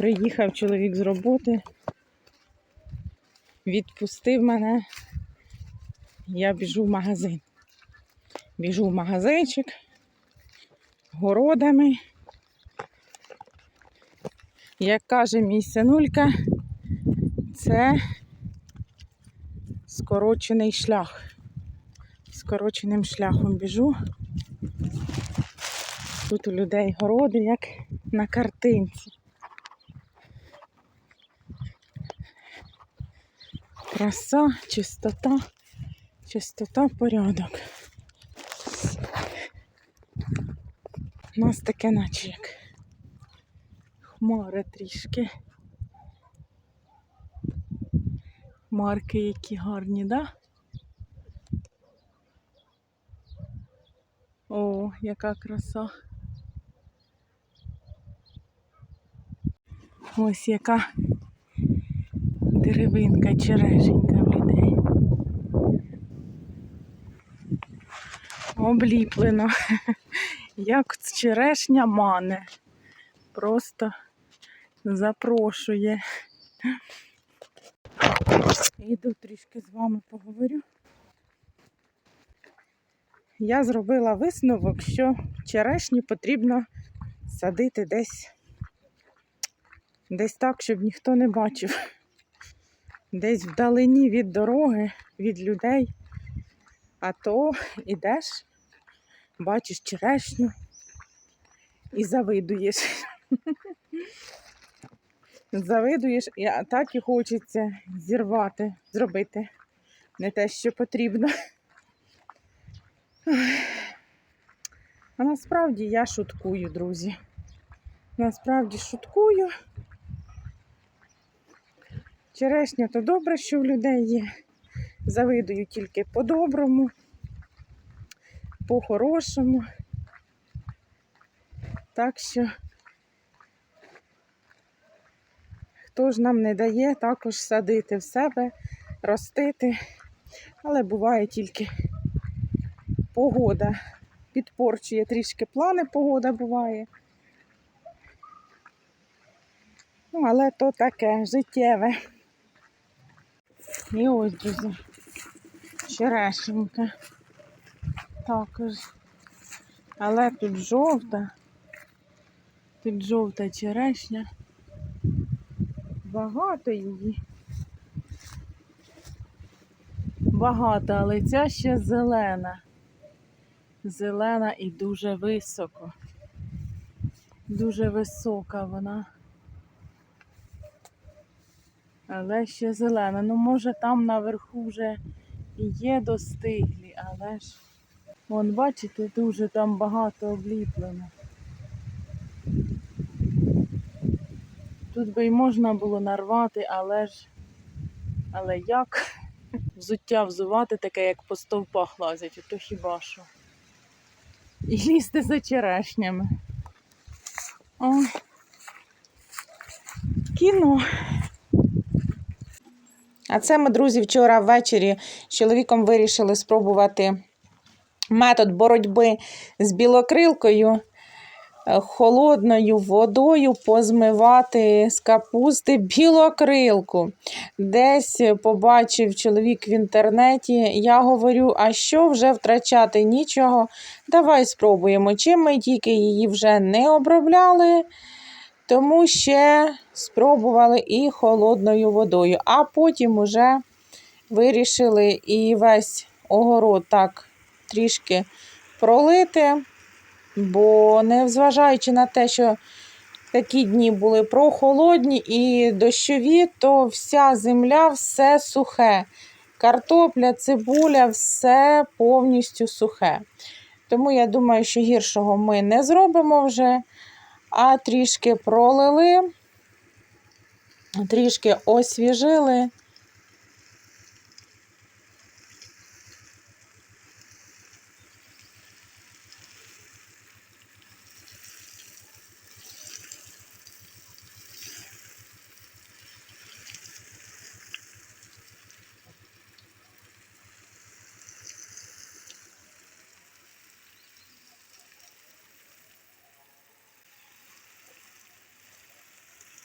Приїхав чоловік з роботи, відпустив мене. Я біжу в магазин. Біжу в магазинчик городами. Як каже мій синулька, це скорочений шлях. Скороченим шляхом біжу. Тут у людей городи, як на картинці. Краса, чистота, чистота, порядок. У нас таке наче як хмари трішки. Хмарки які гарні, да? О, яка краса. Ось яка деревинка черешенька в людей. Обліплено. Як черешня мане. Просто запрошує. Іду трішки з вами поговорю. Я зробила висновок, що черешні потрібно садити десь, десь так, щоб ніхто не бачив. Десь вдалині від дороги, від людей. А то ідеш, бачиш черешню і завидуєш. Завидуєш, і так і хочеться зірвати, зробити не те, що потрібно. А насправді я шуткую, друзі. Насправді шуткую. Черешня то добре, що в людей є. Завидую тільки по-доброму, по-хорошому. Так що, хто ж нам не дає також садити в себе, ростити, але буває тільки погода підпорчує трішки плани, погода буває. Ну, але то таке життєве. І ось, друзі, черешенька. Також. Але тут жовта. Тут жовта черешня. Багато її. Багато, але ця ще зелена. Зелена і дуже високо. Дуже висока вона. Але ще зелена. Ну, може, там наверху вже і є достиглі, але ж, вон, бачите, дуже там багато обліплено. Тут би й можна було нарвати, але ж, але як взуття взувати таке, як по стовпах лазять, то хіба що. І лізти за черешнями. Ой. Кіно. А це ми, друзі, вчора ввечері з чоловіком вирішили спробувати метод боротьби з білокрилкою, е, холодною водою позмивати з капусти білокрилку. Десь побачив чоловік в інтернеті. Я говорю, а що вже втрачати? Нічого. Давай спробуємо. Чим ми тільки її вже не обробляли. Тому ще спробували і холодною водою, а потім уже вирішили і весь огород так трішки пролити, бо незважаючи на те, що такі дні були прохолодні і дощові, то вся земля все сухе. Картопля, цибуля, все повністю сухе. Тому я думаю, що гіршого ми не зробимо вже а трішки пролили, трішки освіжили.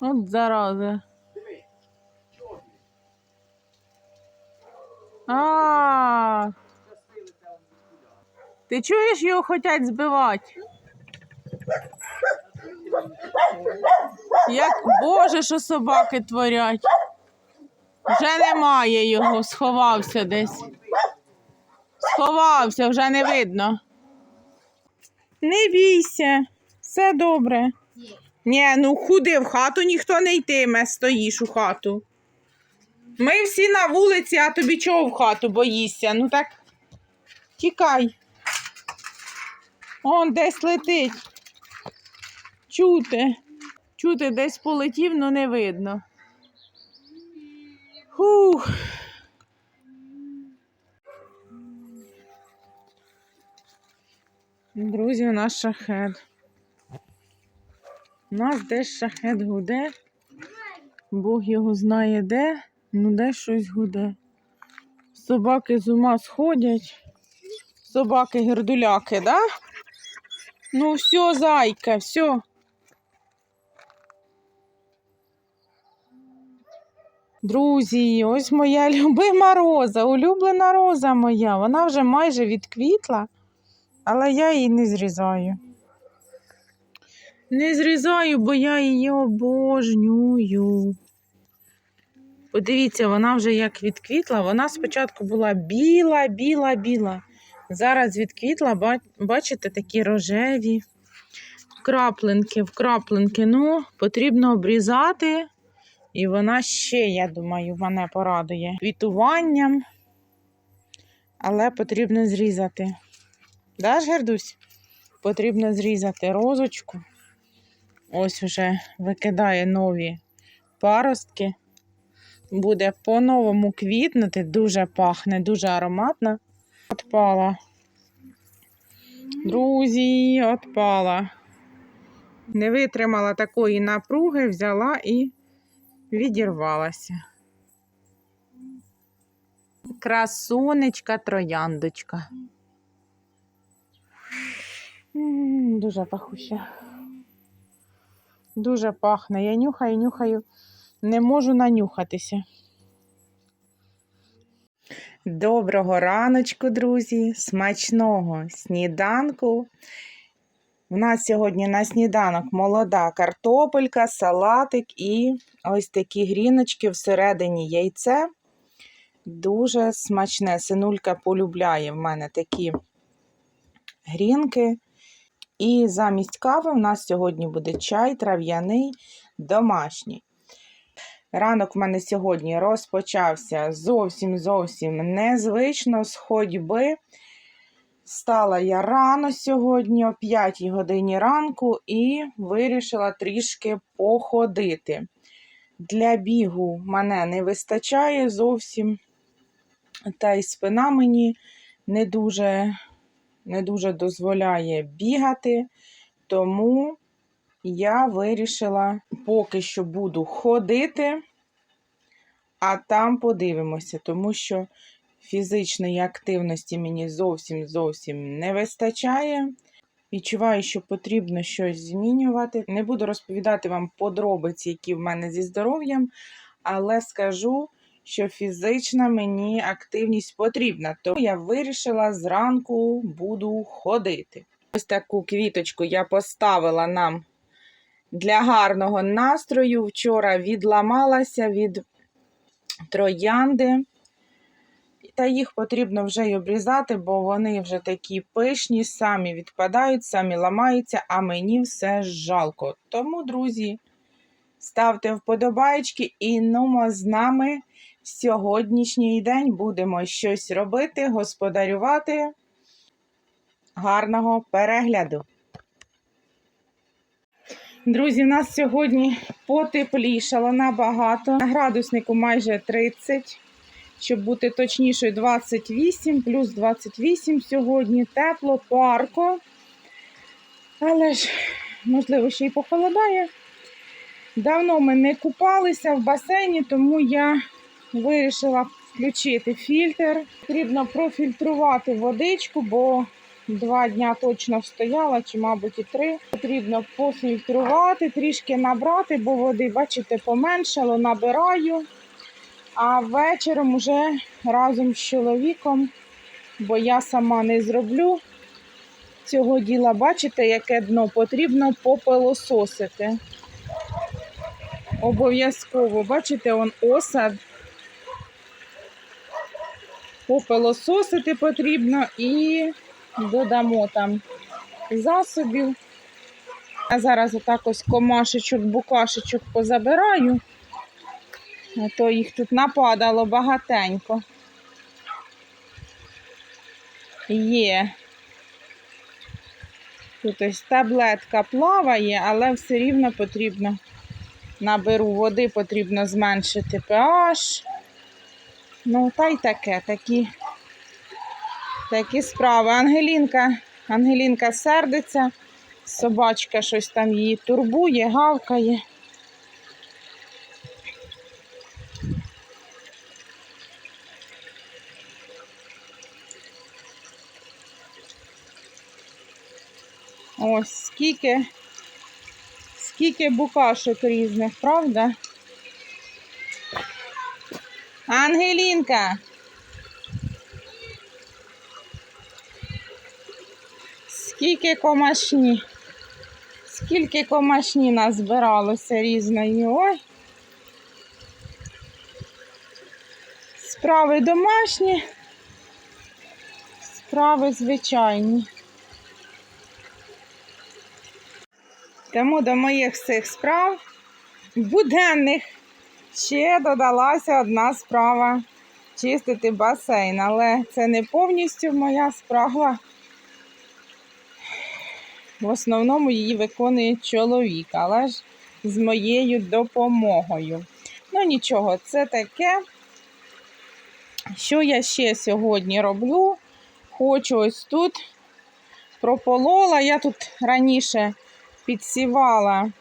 От зараза. А. Ти чуєш, його хочуть збивати? Як Боже, що собаки творять. Вже немає його, сховався десь. Сховався, вже не видно. Не бійся, все добре. Ні, ну худи в хату ніхто не йтиме, стоїш у хату. Ми всі на вулиці, а тобі чого в хату боїшся? Ну так тікай. Он десь летить. Чути. Чути, десь полетів, але не видно. Хух. Друзі, у нас шахет. Нас десь шахет гуде. Бог його знає де, ну де щось гуде. Собаки з ума сходять. Собаки гердуляки, да? Ну все, зайка, все. Друзі, ось моя любима роза, улюблена роза моя. Вона вже майже відквітла, але я її не зрізаю. Не зрізаю, бо я її обожнюю. Подивіться, вона вже як відквітла. Вона спочатку була біла, біла, біла. Зараз відквітла, бачите, такі рожеві краплинки, вкраплинки. Ну, потрібно обрізати. І вона ще, я думаю, мене порадує квітуванням. Але потрібно зрізати. Даш, Гердусь? Потрібно зрізати розочку. Ось вже викидає нові паростки. Буде по-новому квітнути, дуже пахне, дуже ароматно. Отпала. Друзі, отпала. Не витримала такої напруги, взяла і відірвалася. Красунечка трояндочка. Дуже пахуща. Дуже пахне. Я нюхаю, нюхаю, не можу нанюхатися. Доброго раночку, друзі, смачного сніданку. У нас сьогодні на сніданок молода картопелька, салатик і ось такі гріночки всередині яйце. Дуже смачне. Синулька полюбляє в мене такі грінки. І замість кави у нас сьогодні буде чай трав'яний домашній. Ранок в мене сьогодні розпочався зовсім зовсім незвично з ходьби. Стала я рано сьогодні, о 5 годині ранку, і вирішила трішки походити. Для бігу мене не вистачає зовсім, та й спина мені не дуже, не дуже дозволяє бігати, тому я вирішила поки що буду ходити, а там подивимося, тому що фізичної активності мені зовсім зовсім не вистачає. Відчуваю, що потрібно щось змінювати. Не буду розповідати вам подробиці, які в мене зі здоров'ям, але скажу, що фізична мені активність потрібна. Тому я вирішила зранку буду ходити. Ось таку квіточку я поставила нам для гарного настрою. Вчора відламалася від троянди. Та їх потрібно вже й обрізати, бо вони вже такі пишні, самі відпадають, самі ламаються, а мені все жалко. Тому, друзі, ставте вподобайки і нумо з нами сьогоднішній день будемо щось робити, господарювати. Гарного перегляду! Друзі, у нас сьогодні потеплішало набагато. На градуснику майже 30, щоб бути точнішою, 28, плюс 28 сьогодні. Тепло, парко. Але ж, можливо, ще й похолодає. Давно ми не купалися в басейні, тому я вирішила включити фільтр. Потрібно профільтрувати водичку, бо два дня точно стояла, чи, мабуть, і три. Потрібно пофільтрувати, трішки набрати, бо води, бачите, поменшало, набираю. А вечором уже разом з чоловіком, бо я сама не зроблю цього діла, бачите, яке дно потрібно попилососити. Обов'язково, бачите, он осад. Попилососити потрібно і додамо там засобів. А зараз отак ось комашечок, букашечок позабираю. А то їх тут нападало багатенько. Є. Тут ось таблетка плаває, але все рівно потрібно наберу води, потрібно зменшити pH. Ну, та й таке, такі, такі справи. Ангелінка, Ангелінка сердиться, собачка щось там її турбує, гавкає. Ось скільки, скільки букашок різних, правда? Ангелінка. Скільки комашні. Скільки комашні назбиралося різної. Ой. Справи домашні, справи звичайні. Тому до моїх всіх справ буденних ще додалася одна справа чистити басейн, але це не повністю моя справа. В основному її виконує чоловік, але ж з моєю допомогою. Ну нічого, це таке. Що я ще сьогодні роблю? Хочу ось тут прополола. Я тут раніше підсівала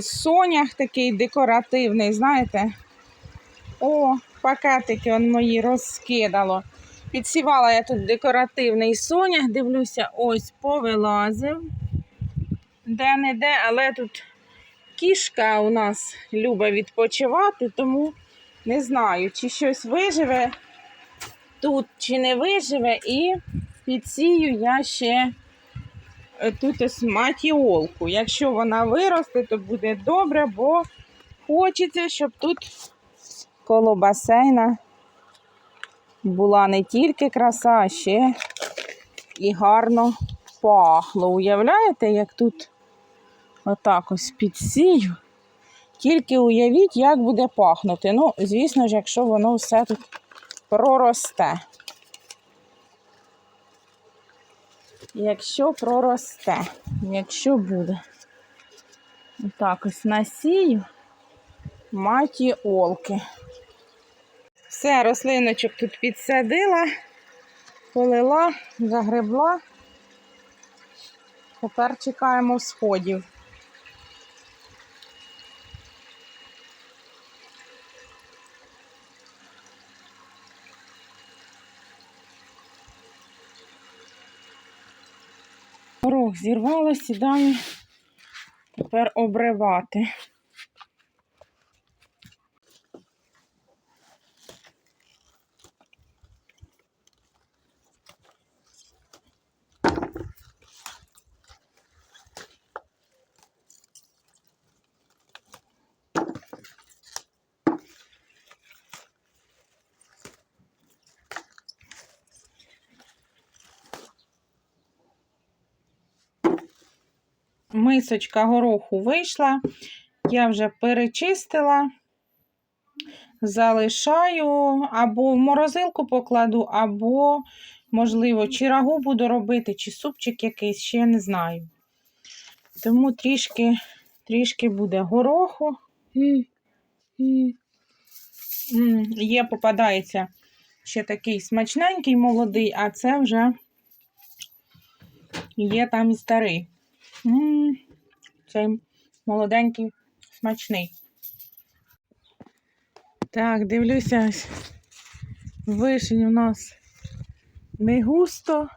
сонях такий декоративний, знаєте? О, пакетики он мої розкидало. Підсівала я тут декоративний сонях, дивлюся, ось повилазив. Де-не-де, але тут кішка у нас любить відпочивати, тому не знаю, чи щось виживе тут, чи не виживе, і підсію я ще е, тут матіолку. Якщо вона виросте, то буде добре, бо хочеться, щоб тут коло басейна була не тільки краса, а ще і гарно пахло. Уявляєте, як тут отак ось підсію? Тільки уявіть, як буде пахнути. Ну, звісно ж, якщо воно все тут проросте. Якщо проросте, якщо буде. Отак ось насію маті олки. Все, рослиночок тут підсадила, полила, загребла. Тепер чекаємо сходів. Зірвала, сідаю тепер обривати. Мисочка гороху вийшла, я вже перечистила, залишаю або в морозилку покладу, або, можливо, чи рагу буду робити, чи супчик якийсь, ще не знаю. Тому трішки, трішки буде гороху. Є, попадається ще такий смачненький молодий, а це вже є там і старий. М, Цей молоденький, смачний. Так, дивлюся, вишень у нас не густо,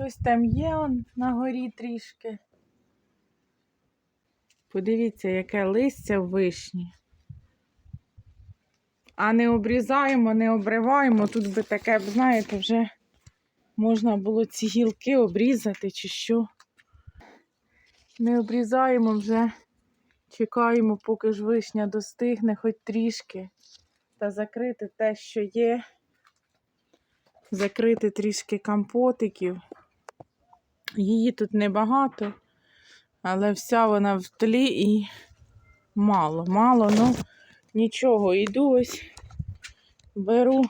Щось там є он на горі трішки. Подивіться, яке листя в вишні. А не обрізаємо, не обриваємо. Тут би таке, знаєте, вже можна було ці гілки обрізати чи що. Не обрізаємо вже, чекаємо, поки ж вишня достигне, хоч трішки. Та закрити те, що є. Закрити трішки компотиків. Її тут небагато, але вся вона в тлі і мало, мало, ну нічого. Іду ось, беру,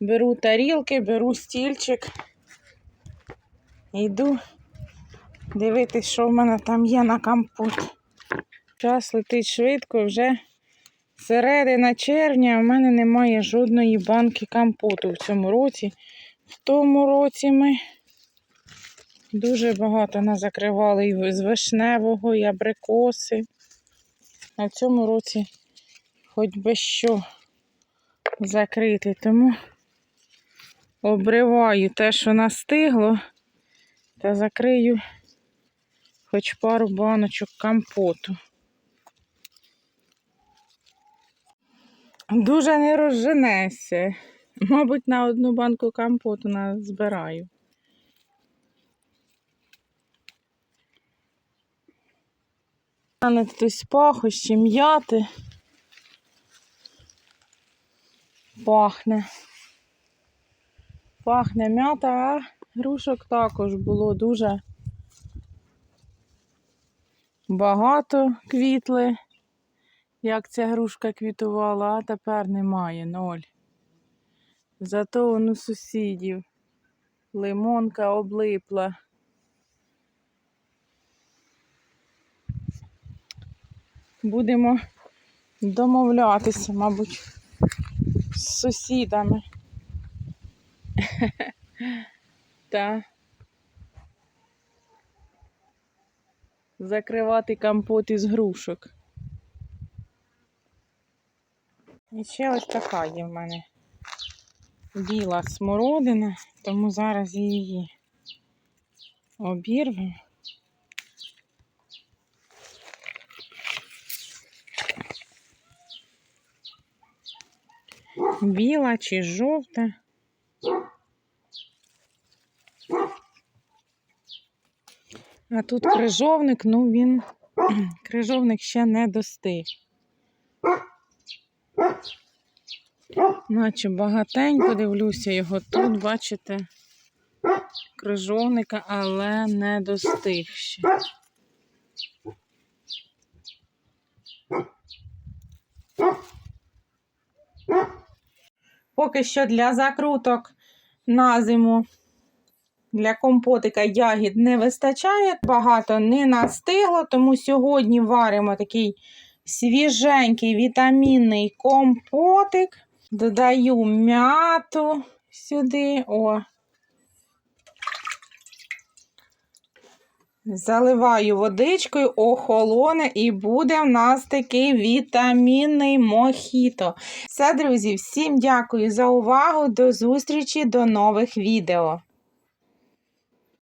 беру тарілки, беру стільчик. Йду дивитись, що в мене там є на компот. Час летить швидко, вже середина червня, в мене немає жодної банки компоту в цьому році. В тому році ми дуже багато назакривали і з вишневого, і абрикоси. А в цьому році хоч би що закрити, тому обриваю те, що настигло, та закрию хоч пару баночок компоту. Дуже не розженешся. Мабуть, на одну банку компоту збираю. У мене тут пахощі, м'яти. Пахне. Пахне м'ята, а грушок також було дуже багато квітли, як ця грушка квітувала, а тепер немає ноль. Зато он у сусідів лимонка облипла. Будемо домовлятися, мабуть, з сусідами. Та закривати компот із грушок. І ще ось така є в мене біла смородина, тому зараз її обірвемо. Біла чи жовта. А тут крижовник, ну він крижовник ще не достиг. Наче багатенько дивлюся його тут, бачите, крижовника, але не достиг ще. Поки що для закруток на зиму для компотика ягід не вистачає, багато не настигло, тому сьогодні варимо такий свіженький вітамінний компотик. Додаю м'яту сюди. О. Заливаю водичкою, охолоне, і буде в нас такий вітамінний мохіто. Все, друзі, всім дякую за увагу. До зустрічі, до нових відео.